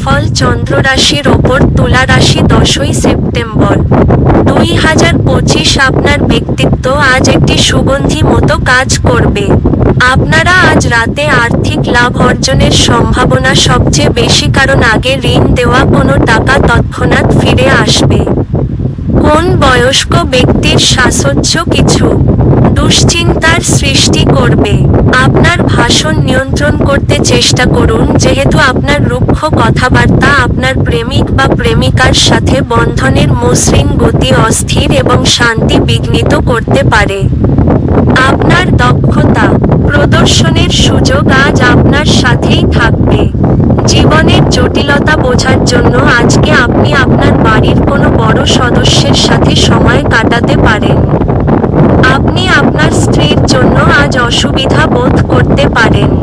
রাশিফল চন্দ্র রাশির ওপর তুলা রাশি দশই সেপ্টেম্বর। দুই হাজার পঁচিশ আপনার ব্যক্তিত্ব আজ একটি সুগন্ধি মতো কাজ করবে। আপনারা আজ রাতে আর্থিক লাভ অর্জনের সম্ভাবনা সবচেয়ে বেশি কারণ আগে ঋণ দেওয়া কোনো টাকা তৎক্ষণাৎ ফিরে আসবে। কোন বয়স্ক ব্যক্তির সাহচর্য কিছু? দুশ্চিন্তার সৃষ্টি করবে। আপনার ভাষণ নিয়ন্ত্রণ করতে চেষ্টা করুন, যেহেতু আপনার রুক্ষ কথাবার্তা আপনার প্রেমিক বা প্রেমিকার সাথে বন্ধনের মসৃণ গতি অস্থির এবং শান্তি বিঘ্নিত করতে পারে। আপনার দক্ষতা প্রদর্শনের সুযোগ আজ আপনার সাথেই থাকবে। জীবনের জটিলতা বোঝার জন্য আজকে আপনি আপনার বাড়ির কোনো বড় সদস্যের সাথে সময় কাটাতে পারেন। আপনি আপনার স্ত্রীর জন্য আজ অসুবিধা বোধ করতে পারেন।